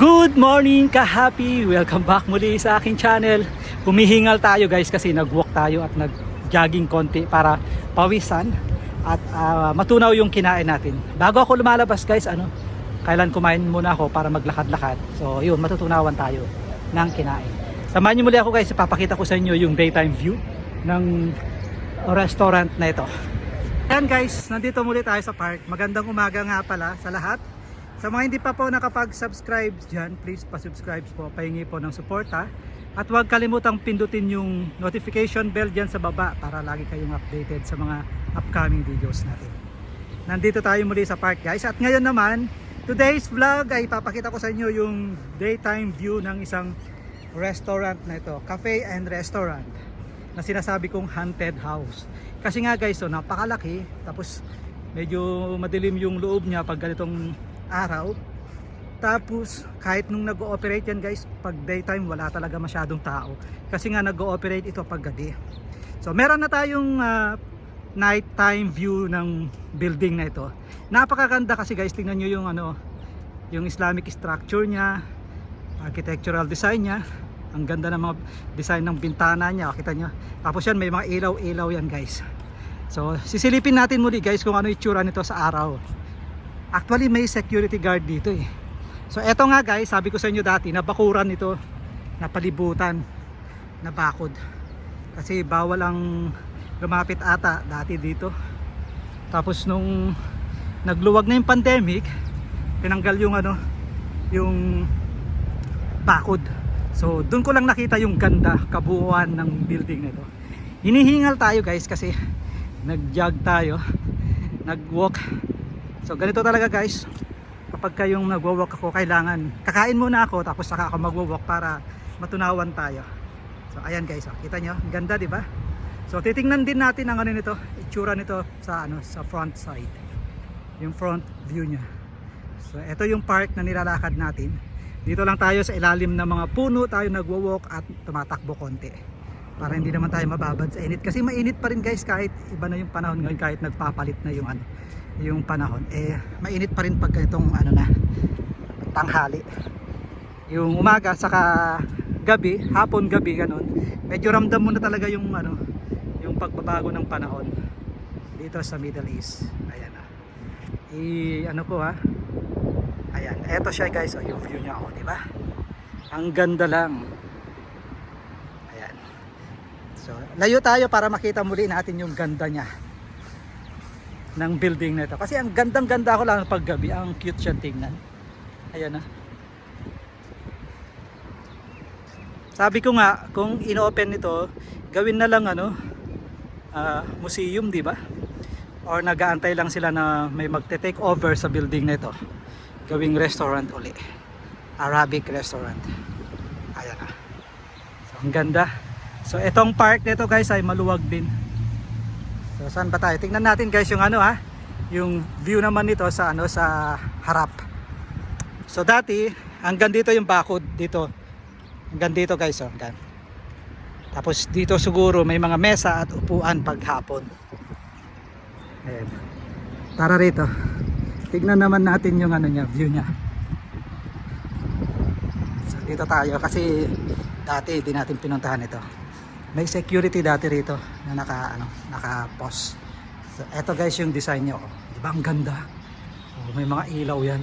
Good morning ka-happy! Welcome back muli sa aking channel. Humihingal tayo guys kasi nag-walk tayo at nag-jogging konti para pawisan at ah, matunaw yung kinain natin. Bago ako lumalabas guys, ano, kailan kumain muna ako para maglakad-lakad. So yun, matutunawan tayo ng kinain. Samahan niyo muli ako guys, ipapakita ko sa inyo yung daytime view ng restaurant na ito. Ayan guys, nandito muli tayo sa park. Magandang umaga nga pala sa lahat. Sa mga hindi pa po nakapag-subscribe dyan, please pa-subscribe po, pahingi po ng suporta. At huwag kalimutang pindutin yung notification bell dyan sa baba para lagi kayong updated sa mga upcoming videos natin. Nandito tayo muli sa park guys. At ngayon naman, today's vlog ay papakita ko sa inyo yung daytime view ng isang restaurant na ito. Cafe and restaurant na sinasabi kong haunted house. Kasi nga guys, so napakalaki tapos medyo madilim yung loob niya pag ganitong araw. Tapos kahit nung nag-ooperate yan guys, pag daytime wala talaga masyadong tao. Kasi nga nag-ooperate ito pag gabi. So meron na tayong ah, nighttime view ng building na ito. Napakaganda kasi guys, tingnan nyo yung ano, yung Islamic structure niya, architectural design niya. Ang ganda ng mga design ng bintana niya, kita nyo. Tapos yan, may mga ilaw-ilaw yan guys. So, sisilipin natin muli guys kung ano itsura nito sa araw. Actually, may security guard dito eh. So, eto nga guys, sabi ko sa inyo dati, nabakuran nito, napalibutan, nabakod. Kasi bawal ang lumapit ata dati dito. Tapos nung nagluwag na yung pandemic, tinanggal yung ano, yung bakod. So, doon ko lang nakita yung ganda, kabuuan ng building na ito. Hinihingal tayo guys kasi nag-jog tayo, nag-walk. So, ganito talaga guys. Kapag kayong nagwo-walk ako, kailangan kakain muna ako tapos saka ako magwo-walk para matunawan tayo. So, ayan guys, oh. kita nyo, ganda 'di ba? So, titingnan din natin ang ano nito, itsura nito sa ano, sa front side. Yung front view niya. So, ito yung park na nilalakad natin. Dito lang tayo sa ilalim ng mga puno, tayo nagwo-walk at tumatakbo konti. Para hindi naman tayo mababad sa init. Kasi mainit pa rin guys kahit iba na yung panahon ngayon, kahit nagpapalit na yung ano, yung panahon. Eh, mainit pa rin pag itong ano na, tanghali. Yung umaga saka gabi, hapon gabi ganun. Medyo ramdam mo na talaga yung ano, yung pagbabago ng panahon dito sa Middle East. Ayan na. I ano ko ha. Ayan, eto siya guys, oh, yung view niya oh, di ba? Ang ganda lang. Ayan. So, layo tayo para makita muli natin yung ganda niya ng building na ito. Kasi ang gandang-ganda ko lang pag gabi, ang cute siya tingnan. Ayan na. Sabi ko nga, kung ino-open nito, gawin na lang ano, ah, museum, di ba? Or nag-aantay lang sila na may magte-take over sa building na ito. Gawing restaurant uli. Arabic restaurant. Ayan na. So, ang ganda. So, itong park nito guys ay maluwag din. So, saan ba tayo? Tingnan natin guys yung ano ha. Yung view naman nito sa ano sa harap. So, dati hanggang dito yung bakod dito. Hanggang dito guys, oh, hanggang. Tapos dito siguro may mga mesa at upuan paghapon. Ayan. Tara rito. Tignan naman natin yung ano niya, view niya. So, dito tayo kasi dati di natin pinuntahan ito. May security dati rito na naka ano, naka-post. So, eto guys yung design niya, oh. 'Di ba ang ganda? Oh, may mga ilaw 'yan.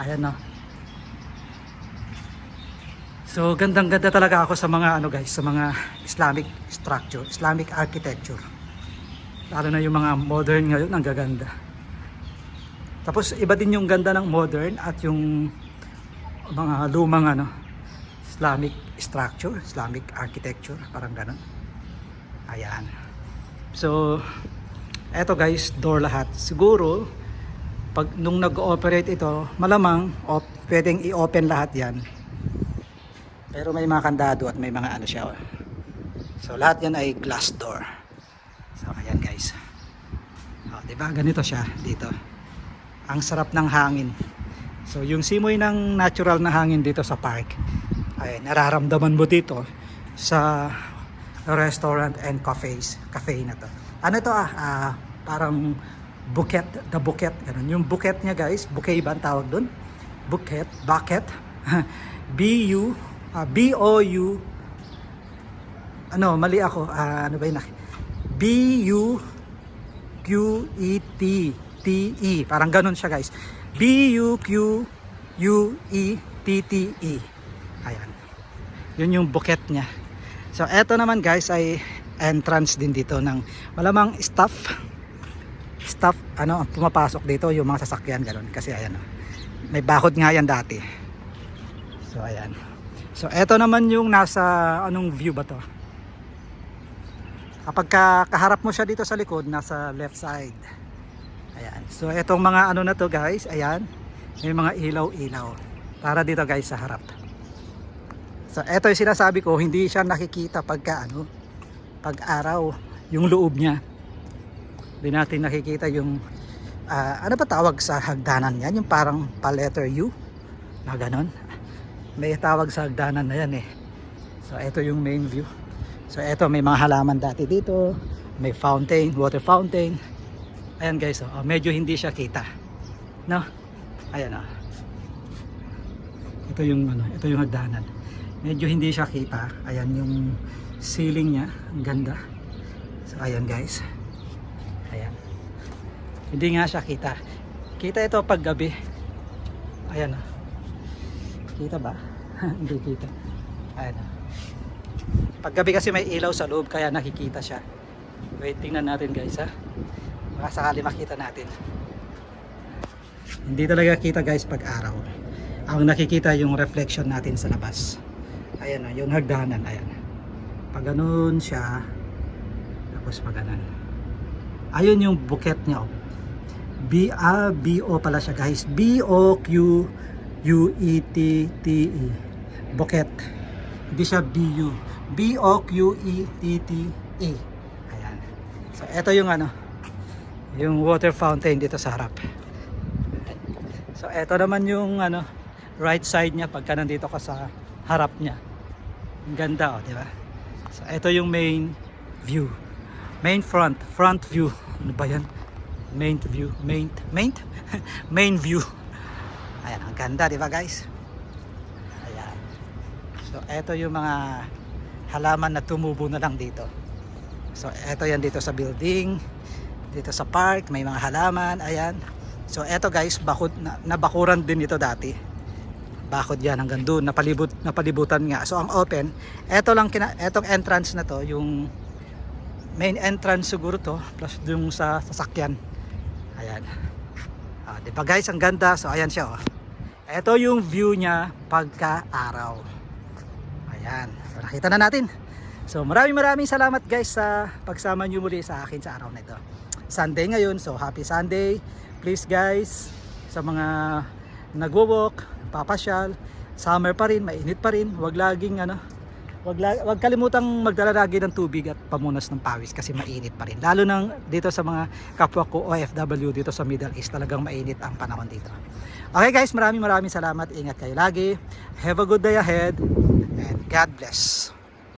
Ayan na. So gandang ganda talaga ako sa mga ano guys, sa mga Islamic structure, Islamic architecture. Lalo na yung mga modern ngayon, ang gaganda. Tapos iba din yung ganda ng modern at yung mga lumang ano, Islamic structure, Islamic architecture, parang ganun. Ayan. So, eto guys, door lahat. Siguro, pag nung nag-ooperate ito, malamang op, pwedeng i-open lahat yan. Pero may mga kandado at may mga ano siya. oh. So lahat yan ay glass door. So ayan guys. Oh, 'di ba? Ganito siya dito. Ang sarap ng hangin. So yung simoy ng natural na hangin dito sa park ay nararamdaman mo dito sa restaurant and cafes, cafe na to. Ano to ah, ah parang bouquet, the bouquet, ganun. Yung bouquet niya guys, bouquet ba ang tawag doon? Bouquet, bucket, B-U, ah, B-O-U, ano, mali ako, ah, ano ba yun? B-U, Q-E-T, T-E, parang ganun siya guys. B-U-Q-U-E-T-T-E. Ayan. Yun yung buket niya. So, eto naman guys ay entrance din dito ng malamang staff. Staff ano pumapasok dito yung mga sasakyan gano'n kasi ayan oh. may bakod nga yan dati. So ayan. So eto naman yung nasa anong view ba to? Kapag ka, kaharap mo siya dito sa likod nasa left side. Ayan. So etong mga ano na to guys ayan. May mga ilaw ilaw para dito guys sa harap so eto yung sinasabi ko hindi siya nakikita pagka ano pag araw yung loob niya. Hindi natin nakikita yung ah, ano ba tawag sa hagdanan yan? Yung parang pa letter U? Na ganon? May tawag sa hagdanan na yan eh. So ito yung main view. So ito may mga halaman dati dito. May fountain water fountain. Ayan guys oh, medyo hindi siya kita. No? Ayan oh. ito yung ano ito yung hagdanan medyo hindi siya kita. Ayan yung ceiling niya. Ang ganda. So ayan guys. Ayan. Hindi nga siya kita. Kita ito pag gabi. Ayan ah. kita ba? hindi kita. Ayan ah. pag gabi kasi may ilaw sa loob kaya nakikita siya. Wait tingnan natin guys ha baka sakali makita natin. Hindi talaga kita guys pag araw. Ang nakikita yung reflection natin sa labas ayan ah, yung hagdanan ayan. Pag ganun siya tapos pag ganun. Ayun yung buket niya oh. B A B O pala siya guys. B O Q U E T T E. Buket. Hindi siya B U. B O Q E T T E. Ayan. So eto yung ano yung water fountain dito sa harap. So eto naman yung ano right side niya pagka nandito ka sa harap niya ganda oh di ba So, ito yung main view. Main front, front view. Ano ba yan? Main view, main, main, main view. Ayan, ang ganda, di ba guys? Ayan. So, ito yung mga halaman na tumubo na lang dito. So, ito yan dito sa building. Dito sa park, may mga halaman. Ayan. So, ito guys, bakod, na, nabakuran din ito dati bakod yan hanggang doon. Napalibot napalibutan nga. So ang open eto lang kina etong entrance na to yung main entrance siguro to plus yung sa sasakyan. Ayan. Ah, di ba guys? Ang ganda. So ayan siya oh. eto yung view niya pagka araw ayan. So nakita na natin. So maraming maraming salamat guys sa pagsama nyo muli sa akin sa araw na ito. Sunday ngayon. So happy Sunday. Please guys sa mga nagwo-walk papasyal summer pa rin mainit pa rin. Wag laging ano wag, wag kalimutang magdala lagi ng tubig at pamunas ng pawis kasi mainit pa rin. Lalo nang dito sa mga kapwa ko OFW dito sa Middle East talagang mainit ang panahon dito. Okay guys maraming maraming salamat. Ingat kayo lagi. Have a good day ahead and God bless